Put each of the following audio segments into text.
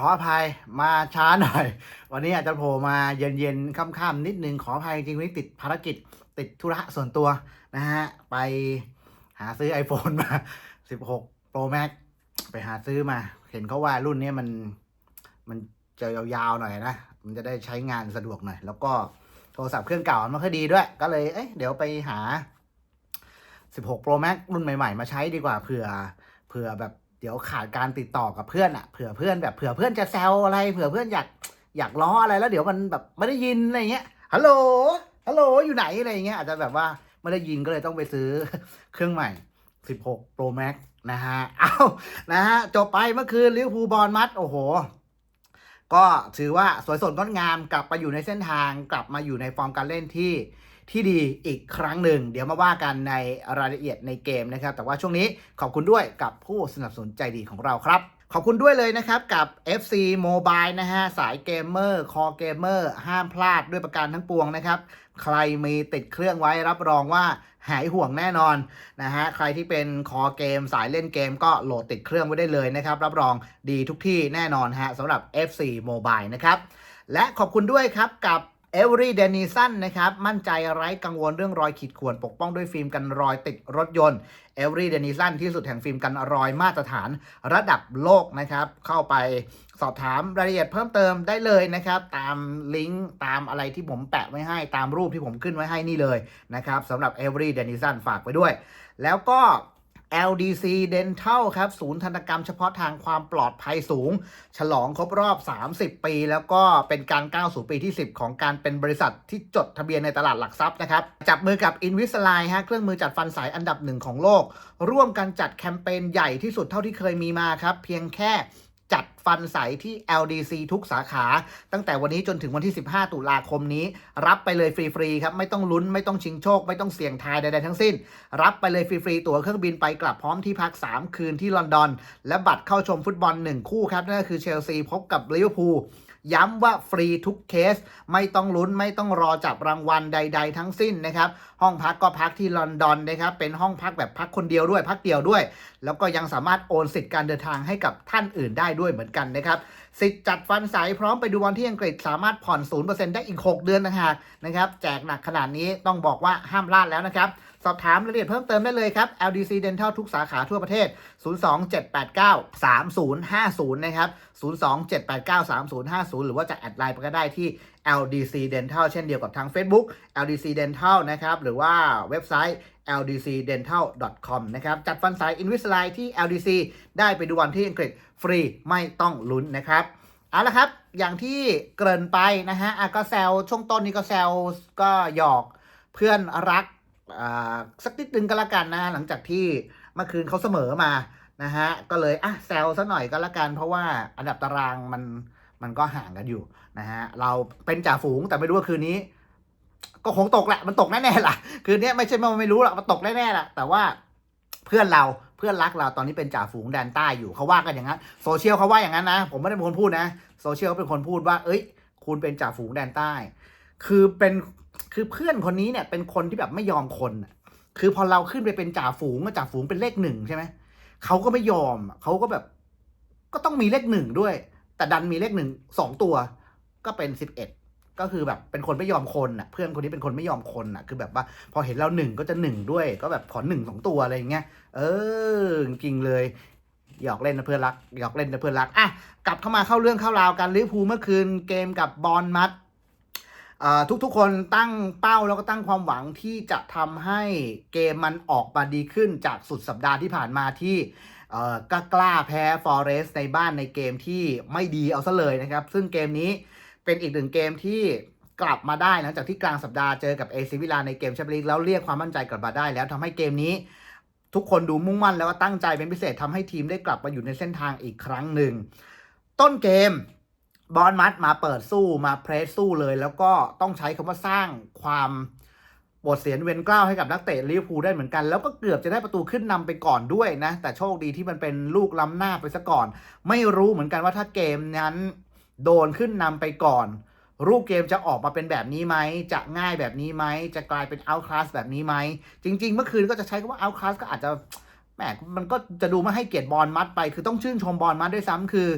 ขออภัยมาช้าหน่อย วันนี้อาจจะโผล่มาเย็นๆค่ำๆนิดนึงขออภัยจริงๆวันนี้ติดภารกิจติดธุระส่วนตัวนะฮะ ไปหาซื้อ iPhone มา 16 Pro Max ไปหาซื้อมา เห็นเขาว่ารุ่นนี้มันมันจะยาวๆหน่อยนะ มันจะได้ใช้งานสะดวกหน่อย แล้วก็โทรศัพท์เครื่องเก่ามันไม่ค่อยดีด้วย ก็เลยเอ๊ะเดี๋ยวไปหา 16 Pro Max รุ่นใหม่ๆ มาใช้ดีกว่าเผื่อเผื่อแบบ เดี๋ยวขาดการติดต่อกับเพื่อนอะเผื่อเพื่อนแบบเผื่อเพื่อนจะแซวอะไรเผื่อเพื่อนอยากอยากล้ออะไรแล้วเดี๋ยวมันแบบไม่ได้ยินอะไรเงี้ยฮัลโหลฮัลโหลอยู่ไหนอะไรเงี้ยอาจจะแบบว่าไม่ได้ยินก็เลยต้องไปซื้อเครื่องใหม่ 16 Pro Max นะฮะเอานะฮะจบไปเมื่อคืนลิเวอร์พูลบอลมัดโอ้โห ก็ถือว่าสวยสดงดงามกลับมาอยู่ในเส้นทางกลับมาอยู่ในฟอร์มการเล่นที่ ที่ดีอีกครั้งหนึ่ง เดี๋ยวมาว่ากันในรายละเอียดในเกมนะครับ แต่ว่าช่วงนี้ขอบคุณด้วยกับผู้สนับสนุนใจดีของเราครับ ขอบคุณด้วยเลยนะครับกับ FC Mobile นะฮะสายเกมเมอร์คอเกมเมอร์ห้ามพลาดด้วยประการทั้งปวงนะครับใครมีติดเครื่องไว้รับรองว่าหายห่วงแน่นอนนะฮะใครที่เป็นคอเกมสายเล่นเกมก็โหลดติดเครื่องไว้ได้เลยนะครับ รับรองดีทุกที่แน่นอนฮะสำหรับ FC Mobile นะครับ และขอบคุณด้วยครับกับ Every Denison นะครับมั่นใจไร้กังวลเรื่องรอยขีดข่วนปกป้องด้วยฟิล์มกันรอยติดรถยนต์ Every Denison ที่สุดแห่งฟิล์มกันรอยมาตรฐานระดับโลกนะครับ เข้าไปสอบถามรายละเอียดเพิ่มเติมได้เลยนะครับ ตามลิงก์ตามอะไรที่ผมแปะไว้ให้ตามรูปที่ผมขึ้นไว้ให้นี่เลยนะครับสำหรับ Every Denison ฝากไว้ด้วย แล้วก็ LDC Dental ครับ ศูนย์ธันกรรมเฉพาะทางความปลอดภัยสูง ฉลองครบรอบ 30 ปี แล้วก็เป็นการก้าวสู่ปีที่ 10 ของการเป็นบริษัทที่จดทะเบียนในตลาดหลักทรัพย์นะครับ จับมือกับ Invisalign ฮะเครื่องมือจัดฟันสายอันดับหนึ่งของโลก ร่วมกันจัดแคมเปญใหญ่ที่สุดเท่าที่เคยมีมาครับ เพียงแค่ จัดฟันใสที่ LDC ทุกสาขา ตั้งแต่วันนี้จนถึงวันที่ 15 ตุลาคมนี้ รับไปเลยฟรีๆครับ ไม่ต้องลุ้นไม่ต้องชิงโชค ไม่ต้องเสี่ยงทายใดๆทั้งสิ้น รับไปเลยฟรีๆตั๋วเครื่องบินไปกลับพร้อมที่พัก 3 คืนที่ลอนดอน และบัตรเข้าชมฟุตบอล 1 คู่ครับนั่นก็คือเชลซีพบกับลิเวอร์พูล ย้ำว่าฟรีทุกเคส ไม่ต้องลุ้นไม่ต้องรอจับรางวัลใด ๆ ทั้งสิ้นนะครับ ห้องพักก็พักที่ลอนดอนนะครับ เป็นห้องพักแบบพักคนเดียวด้วย พักเดียวด้วย แล้วก็ยังสามารถโอนสิทธิ์การเดินทางให้กับท่านอื่นได้ด้วยเหมือนกันนะครับสิทธิ์จัดฟันใสพร้อมไปดูบอลที่อังกฤษสามารถผ่อน 0%ได้อีก 6 เดือนนะฮะนะครับ แจกหนักขนาดนี้ต้องบอกว่าห้ามพลาดแล้วนะครับ สอบถามรายละเอียดเพิ่มเติมได้เลยครับ LDC Dental ทุกสาขาทั่วประเทศ 027893050 นะครับ 027893050 หรือว่าจะแอดไลน์ไปก็ได้ที่ LDC Dental เช่นเดียวกับทาง Facebook LDC Dental นะครับ หรือว่าเว็บไซต์ ldcdental.com นะครับ จัดฟันสาย Invisalign ที่ LDC ได้ไปดูวันที่อังกฤษฟรีไม่ต้องลุ้นนะครับเอาละครับ อย่างที่เกริ่นไปนะฮะก็แซวช่วงต้นนี้ก็แซวก็หยอกเพื่อนรัก สักนิดนึงก็แล้วกันนะหลังจากที่เมื่อคืนเขาเสมอมานะฮะก็เลยอะแซวซะหน่อยก็แล้วกัน เพราะว่าอันดับตารางมันมันก็ห่างกันอยู่นะฮะเราเป็นจ่าฝูงแต่ไม่รู้ว่าคืนนี้ ก็คงตกแหละมันตกแน่ๆล่ะ คืนนี้ไม่ใช่ว่าไม่รู้หรอกมันตกแน่ๆล่ะ แต่ว่าเพื่อนเราเพื่อนรักเราตอนนี้เป็นจ่าฝูงแดนใต้อยู่เขาว่ากันอย่างนั้นโซเชียลเขาว่าอย่างนั้นนะผมไม่ได้เป็นคนพูดนะโซเชียลเป็นคนพูดว่า เอ้ย คุณเป็นจ่าฝูงแดนใต้ คือเป็น คือเพื่อนคนนี้เนี่ยเป็นคนที่แบบไม่ยอมคนคือพอเราขึ้นไปเป็นจ่าฝูงจ่าฝูงเป็นเลขหนึ่งใช่ไหมเขาก็ไม่ยอมเขาก็แบบ ก็ต้องมีเลขหนึ่งด้วย แต่ดันมีเลขหนึ่งสองตัว ก็เป็นสิบเอ็ดก็คือแบบเป็นคนไม่ยอมคนน่ะ เพื่อนคนนี้เป็นคนไม่ยอมคนน่ะ คือแบบว่า พอเห็นเราหนึ่งก็จะหนึ่งด้วย ก็แบบขอหนึ่งสองตัวอะไรอย่างเงี้ยเออจริงเลยหยอกเล่นนะเพื่อนรักหยอกเล่นนะเพื่อนรักอะกลับเข้ามาเข้าเรื่องเข้าราวกันลิเวอร์พูลเมื่อคืนเกมกับบอลมัด ทุกๆคนตั้งเป้าแล้วก็ตั้งความหวังที่จะทำให้เกมมันออกมาดีขึ้นจากสุดสัปดาห์ที่ผ่านมาที่เอ่อก็กล้าแพ้ฟอเรสในบ้านในเกมที่ไม่ดีเอาซะเลยนะครับ ซึ่งเกมนี้เป็นอีกหนึ่งเกมที่กลับมาได้หลังจากที่กลางสัปดาห์เจอกับเอซิวิลาในเกมแชมเปี้ยนลีกแล้วเรียกความมั่นใจกลับมาได้ แล้วทำให้เกมนี้ ทุกคนดูมุ่งมั่นแล้วก็ตั้งใจเป็นพิเศษทำให้ทีมได้กลับมาอยู่ในเส้นทางอีกครั้งหนึ่ง ต้นเกม บอลมัดมาเปิดสู้มาเพรสสู้เลย แล้วก็ต้องใช้คำว่าสร้างความบทเสียนเวนกล้าวให้กับนักเตะลิเวอร์พูลได้เหมือนกัน แล้วก็เกือบจะได้ประตูขึ้นนำไปก่อนด้วยนะ แต่โชคดีที่มันเป็นลูกล้ำหน้าไปซะก่อน ไม่รู้เหมือนกันว่าถ้าเกมนั้นโดนขึ้นนำไปก่อน รูปเกมจะออกมาเป็นแบบนี้ไหม จะง่ายแบบนี้ไหม จะกลายเป็นเอาคลาสแบบนี้ไหม จริง ๆ เมื่อคืนก็จะใช้คำว่าเอาคลาสก็อาจจะแหมมันก็จะดูไม่ให้เกียรติบอลมัดไป คือต้องชื่นชมบอลมัดด้วยซ้ำคือ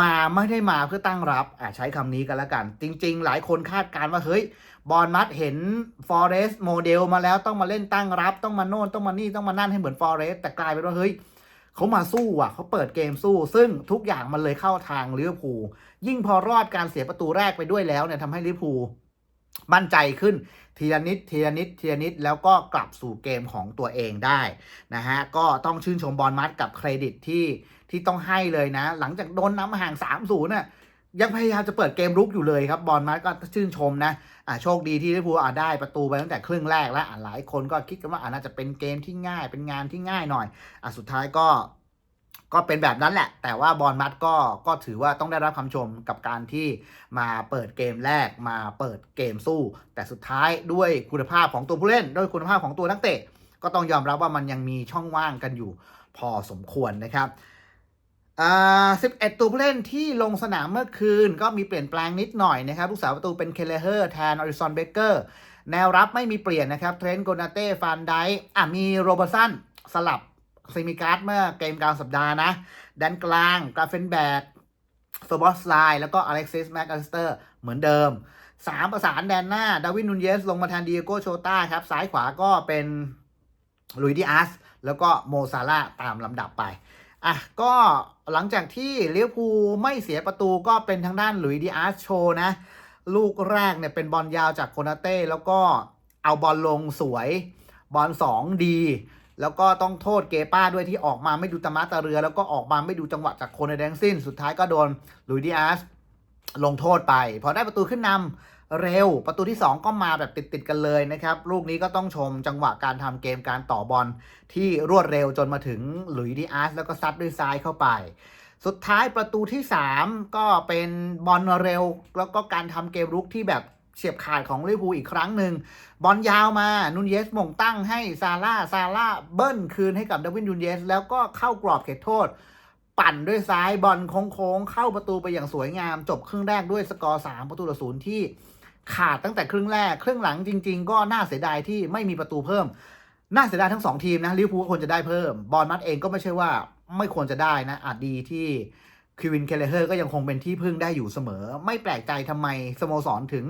มาไม่ได้มาเพื่อตั้งรับอะใช้คำนี้กันแล้วกัน จริง ๆ หลายคนคาดการณ์ว่าเฮ้ยบอลมัดเห็นฟอเรสต์โมเดลมาแล้วต้องมาเล่นตั้งรับ ต้องมาโน่นต้องมานี่ต้องมานั่นให้เหมือนฟอเรสต์แต่กลายเป็นว่าเฮ้ยเขามาสู้อะเขาเปิดเกมสู้ ซึ่งทุกอย่างมันเลยเข้าทางลิเวอร์พูลยิ่งพอรอดการเสียประตูแรกไปด้วยแล้วเนี่ยทำให้ลิเวอร์พูล มั่นใจขึ้นทีละนิดทีละนิดทีละนิดแล้วก็กลับสู่เกมของตัวเองได้นะฮะก็ต้องชื่นชมบอลมัดกับเครดิตที่ที่ต้องให้เลยนะ หลังจากโดนนำห่าง3ามศูนย์น่ะยังพยายามจะเปิดเกมรุกอยู่เลยครับบอลมัดก็ชื่นชมนะอ่าโชคดีที่ลิเวอร์พูลอ่าได้ประตูไปตั้งแต่ครึ่งแรกแล้วหลายคนก็คิดกันว่าอาน่าจะเป็นเกมที่ง่ายเป็นงานที่ง่ายหน่อยอ่าสุดท้ายก็ ก็เป็นแบบนั้นแหละ แต่ว่าบอลมัดก็ก็ถือว่าต้องได้รับคำชมกับการที่มาเปิดเกมแรกมาเปิดเกมสู้ แต่สุดท้ายด้วยคุณภาพของตัวผู้เล่น ด้วยคุณภาพของตัวนักเตะ ก็ต้องยอมรับว่ามันยังมีช่องว่างกันอยู่พอสมควรนะครับอ่า11 ตัวผู้เล่นที่ลงสนามเมื่อคืนก็มีเปลี่ยนแปลงนิดหน่อยนะครับลูกสาวประตูเป็นเคเลเฮอร์แทนอริซอนเบเกอร์แนวรับไม่มีเปลี่ยนนะครับเทรนต์โกนาเต้ฟานไดอะมีโรเบอร์สันสลับ ซิมิการ์ดเมื่อเกมกลางสัปดาห์นะด้านกลางกราเฟนแบกเฟอร์บอสไลน์แล้วก็อเล็กซิสแมคอัลสเตอร์เหมือนเดิมสามประสานแดนหน้า ดาวินนูนเยส ลงมาแทนดีเอโกโชต้าครับ ซ้ายขวาก็เป็นลุยดิอาสแล้วก็โมซาร่าตามลำดับไปอะก็หลังจากที่เลิเวอร์พูไม่เสียประตูก็เป็นทางด้านลุยดิอาสโชนะ ลูกแรกเนี่ยเป็นบอลยาวจากโคนาเต้ แล้วก็เอาบอลลงสวยบอลสองดี แล้วก็ต้องโทษเกป้าด้วยที่ออกมาไม่ดูตะมาตะเรือ แล้วก็ออกมาไม่ดูจังหวะจากคนในแดงสิ้น สุดท้ายก็โดนลุยดิอาสลงโทษไป พอได้ประตูขึ้นนำเร็ว ประตูที่ 2 ก็มาแบบติดๆกันเลยนะครับ ลูกนี้ก็ต้องชมจังหวะการทำเกมการต่อบอลที่รวดเร็วจนมาถึงหลุยดิอาสแล้วก็ซัดด้วยซ้ายเข้าไป สุดท้ายประตูที่ 3 ก็เป็นบอลเร็ว แล้วก็การทำเกมรุกที่แบบ เฉียบขาดของลิเวอร์พูลอีกครั้งหนึ่งบอลยาวมานุนเยสมงตั้งให้ซาร่าซาร่าเบิ้ลคืนให้กับดาวินนุนเยส แล้วก็เข้ากรอบเขตโทษ ปั่นด้วยซ้ายบอลโค้งๆ เข้าประตูไปอย่างสวยงาม จบครึ่งแรกด้วยสกอร์ 3 ประตูต่อศูนย์ที่ขาดตั้งแต่ครึ่งแรก ครึ่งหลังจริง ๆ ก็น่าเสียดายที่ไม่มีประตูเพิ่ม น่าเสียดายทั้งสองทีมนะลิเวอร์พูลควรจะได้เพิ่ม บอลมัดเองก็ไม่ใช่ว่าไม่ควรจะได้นะอาจดีที่ คิวินเคเลเฮอร์ก็ยังคงเป็นที่พึ่งได้อยู่เสมอ ไม่แปลกใจทำไมสโมสรถึง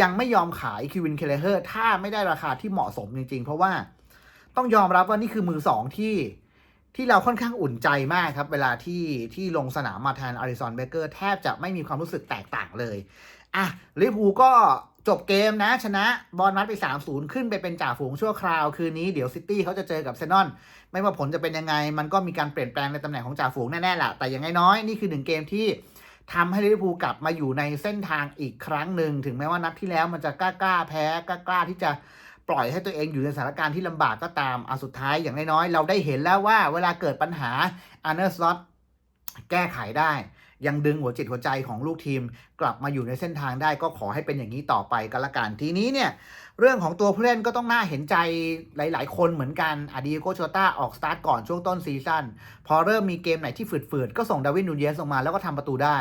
ยังไม่ยอมขายคิวินเคเลเฮอร์ถ้าไม่ได้ราคาที่เหมาะสมจริง ๆ เพราะว่าต้องยอมรับว่านี่คือมือสองที่ที่เราค่อนข้างอุ่นใจมากครับ เวลาที่ที่ลงสนามมาแทนอาริซอนเบเกอร์แทบจะไม่มีความรู้สึกแตกต่างเลย อะลิฟูก็ จบเกมนะชนะบอลนัดไป 3-0 ขึ้นไปเป็นจ่าฝูงชั่วคราว คืนนี้เดี๋ยวซิตี้เขาจะเจอกับเซนอน ไม่ว่าผลจะเป็นยังไง มันก็มีการเปลี่ยนแปลงในตำแหน่งของจ่าฝูงแน่ๆแหละแต่อย่างน้อยนี่คือหนึ่งเกมที่ทำให้ลิเวอร์พูลกลับมาอยู่ในเส้นทางอีกครั้งหนึ่งถึงแม้ว่านัดที่แล้วมันจะกล้าๆแพ้กล้าๆที่จะปล่อยให้ตัวเองอยู่ในสถานการณ์ที่ลำบากก็ตามอะสุดท้ายอย่างน้อยๆเราได้เห็นแล้วว่าเวลาเกิดปัญหาอาร์เนอร์สล็อตแก้ไขได้ ยังดึงหัวจิตหัวใจของลูกทีม กลับมาอยู่ในเส้นทางได้ก็ขอให้เป็นอย่างนี้ต่อไปกันละกันทีนี้เนี่ยเรื่องของตัวผู้เล่นก็ต้องน่าเห็นใจหลาย ๆ คนเหมือนกันอดีโกโชต้าออกสตาร์ทก่อนช่วงต้นซีซั่นพอเริ่มมีเกมไหนที่ฝืดๆ ก็ส่งดาวินนูเยสลงมาแล้วก็ทำประตูได้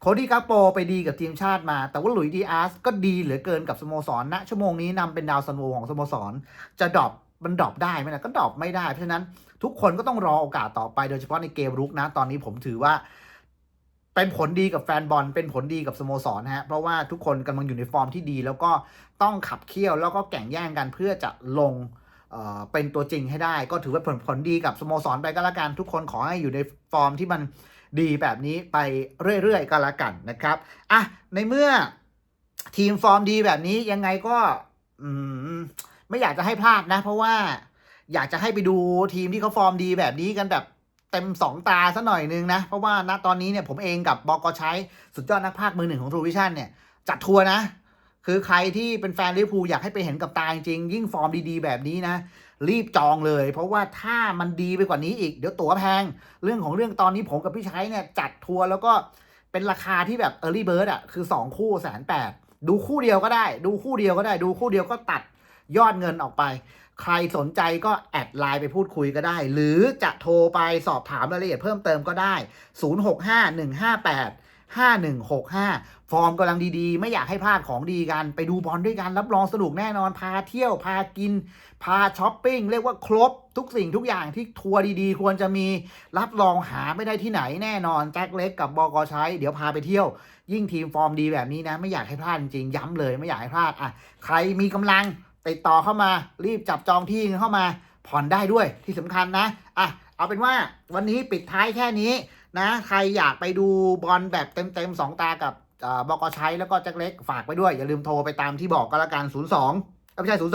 โคดี้กาโปไปดีกับทีมชาติมา แต่ว่าหลุยส์ดีอาร์สก็ดีเหลือเกินกับสโมสรณชั่วโมงนี้นำเป็นดาวซันโวของสโมสร จะดรอปมันดรอปได้ไหมนะก็ดรอปไม่ได้เพราะฉะนั้นทุกคนก็ต้องรอโอกาสต่อไปโดยเฉพาะในเกมรุกนะตอนนี้ผมถือว่า เป็นผลดีกับแฟนบอล เป็นผลดีกับสโมสรนะฮะ เพราะว่าทุกคนกำลังอยู่ในฟอร์มที่ดี แล้วก็ต้องขับเคี่ยวแล้วก็แข่งแย่งกันเพื่อจะลงเอ่อเป็นตัวจริงให้ได้ ก็ถือว่าผลผลดีกับสโมสรไปก็แล้วกัน ทุกคนขอให้อยู่ในฟอร์มที่มันดีแบบนี้ไปเรื่อยๆก็แล้วกันนะครับอะในเมื่อทีมฟอร์มดีแบบนี้ยังไงก็อืมไม่อยากจะให้พลาดนะ เพราะว่าอยากจะให้ไปดูทีมที่เขาฟอร์มดีแบบนี้กันแบบ เต็มสองตาซะหน่อยนึงนะ เพราะว่าณตอนนี้เนี่ยผมเองกับบอกใช้สุดยอดนักพากย์มือหนึ่งของทรูวิชั่นเนี่ย จัดทัวร์นะ คือใครที่เป็นแฟนลิเวอร์พูลอยากให้ไปเห็นกับตาจริง ยิ่งฟอร์มดีๆ แบบนี้นะ รีบจองเลย เพราะว่าถ้ามันดีไปกว่านี้อีกเดี๋ยวตั๋วแพง เรื่องของเรื่องตอนนี้ผมกับพี่ใชัยเนี่ยจัดทัวร์แล้วก็เป็นราคาที่แบบ Early Bird อะคือ 2 คู่แสนแปดดูคู่เดียวก็ได้ ดูคู่เดียวก็ได้ ดูคู่เดียวก็ตัด ยอดเงินออกไป ใครสนใจก็แอดไลน์ไปพูดคุยก็ได้ หรือจะโทรไปสอบถามรายละเอียดเพิ่มเติมก็ได้ 065 158 5165 ฟอร์มกำลังดีๆ ไม่อยากให้พลาดของดีกัน ไปดูบอลด้วยกัน รับรองสนุกแน่นอน พาเที่ยว พากิน พาช้อปปิ้ง เรียกว่าครบทุกสิ่งทุกอย่างที่ทัวร์ดีๆ ควรจะมี รับรองหาไม่ได้ที่ไหนแน่นอน แจ็คเล็กกับบกใช้เดี๋ยวพาไปเที่ยว ยิ่งทีมฟอร์มดีแบบนี้นะ ไม่อยากให้พลาดจริงย้ำเลยไม่อยากให้พลาดอะใครมีกำลัง ติดต่อเข้ามา รีบจับจองที่เข้ามา ผ่อนได้ด้วยที่สำคัญนะอะเอาเป็นว่าวันนี้ปิดท้ายแค่นี้นะ ใครอยากไปดูบอลแบบเต็มๆสองตากับอ่อบกใช้แล้วก็แจ็คเล็กฝากไปด้วย อย่าลืมโทรไปตามที่บอกก็แล้วกัน 02เอ้ยไม่ใช่ 02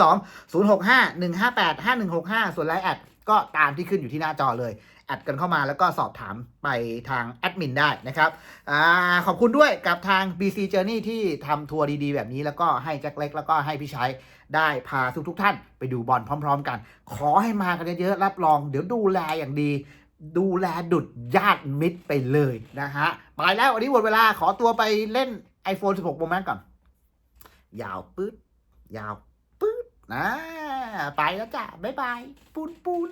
065 158 5165 ส่วนไลน์แอดก็ตามที่ขึ้นอยู่ที่หน้าจอเลยแอดกันเข้ามาแล้วก็สอบถามไปทางแอดมินได้นะครับอาขอบคุณด้วยกับทาง BC Journey ที่ทำทัวร์ดีๆ แบบนี้แล้วก็ให้แจ็คเล็กแล้วก็ให้พี่ชัย ได้พาทุกทุกท่านไปดูบอลพร้อม ๆ กัน ขอให้มากันเยอะๆรับรอง เดี๋ยวดูแลอย่างดี ดูแลดุดญาติมิตรไปเลยนะฮะไปแล้ววันนี้หมดเวลาขอตัวไปเล่น iPhone 16 Pro Max ก่อน ยาวปื๊ดยาวปื๊ดนะไปแล้วจ้ะบ๊ายบายปูนปูน